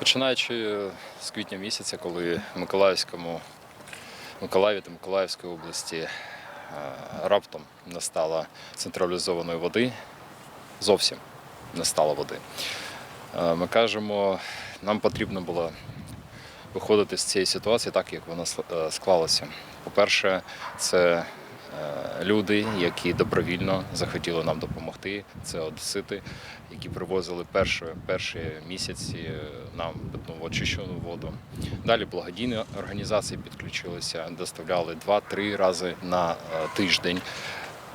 Починаючи з квітня місяця, коли Миколаївському, Миколаєві та Миколаївської області е, раптом не стало централізованої води, зовсім не стало води. Е, Ми кажемо, нам потрібно було виходити з цієї ситуації так, як вона е, склалася. По-перше, це люди, які добровільно захотіли нам допомогти. Це одесити, які привозили перші, перші місяці е, нам питну очищену воду. Далі благодійні організації підключилися, доставляли 2-3 рази на е, тиждень,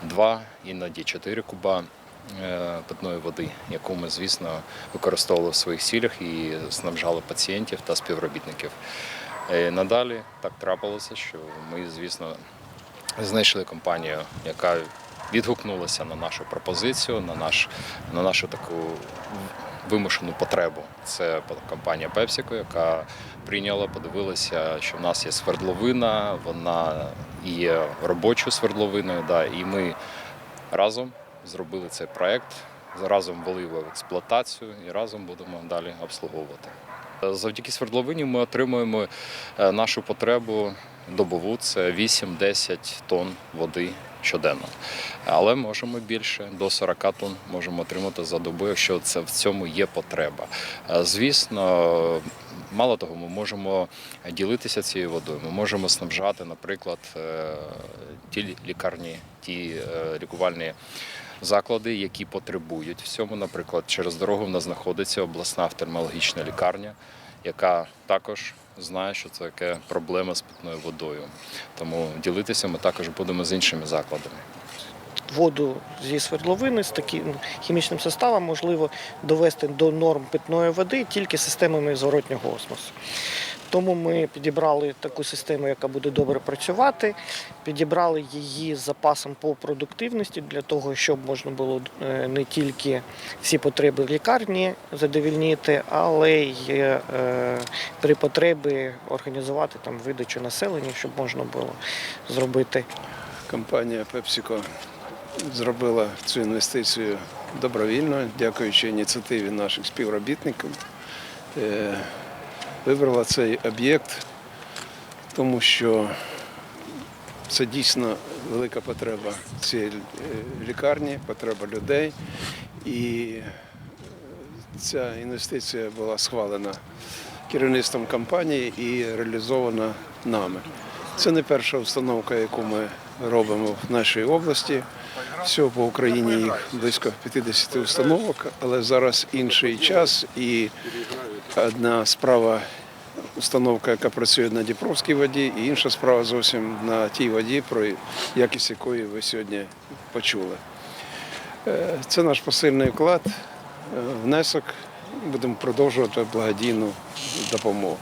два іноді 4 куба е, питної води, яку ми, звісно, використовували в своїх цілях і снабжали пацієнтів та співробітників. Е, Надалі так трапилося, що ми, звісно, знайшли компанію, яка відгукнулася на нашу пропозицію, на, наш, на нашу таку вимушену потребу. Це компанія PepsiCo, яка прийняла, подивилася, що в нас є свердловина, вона є робочою свердловиною. Да, і ми разом зробили цей проект, разом ввели в експлуатацію і разом будемо далі обслуговувати. Завдяки свердловині ми отримуємо е, нашу потребу добову це 8-10 тонн води щоденно. Але можемо більше до 40 тонн можемо отримати за добу, якщо це в цьому є потреба. Е, Звісно, мало того, ми можемо ділитися цією водою. Ми можемо снабжати, наприклад, е, ті лікарні, ті е, лікувальні заклади, які потребують всьому. Наприклад, через дорогу в нас знаходиться обласна офтальмологічна лікарня, яка також знає, що це таке проблема з питною водою. Тому ділитися ми також будемо з іншими закладами. воду зі свердловини з таким хімічним составом можливо довести до норм питної води тільки системами зворотнього осмосу. Тому ми підібрали таку систему, яка буде добре працювати. Підібрали її з запасом по продуктивності для того, щоб можна було е, не тільки всі потреби в лікарні задовільнити, але й е, при потребі організувати там видачу населення, щоб можна було зробити Компанія PepsiCo зробила цю інвестицію добровільно, дякуючи ініціативі наших співробітників. Вибрала цей об'єкт, тому що це дійсно велика потреба цієї е, лікарні, потреба людей. І ця інвестиція була схвалена керівництвом компанії і реалізована нами. Це не перша установка, яку ми робимо в нашій області. Всього по Україні їх близько 50 установок, але зараз інший час і одна справа установка, яка працює на Дніпровській воді, і інша справа зовсім на тій воді, про якість якої ви сьогодні почули. Е, Це наш посильний вклад, е, внесок. Будемо продовжувати благодійну допомогу.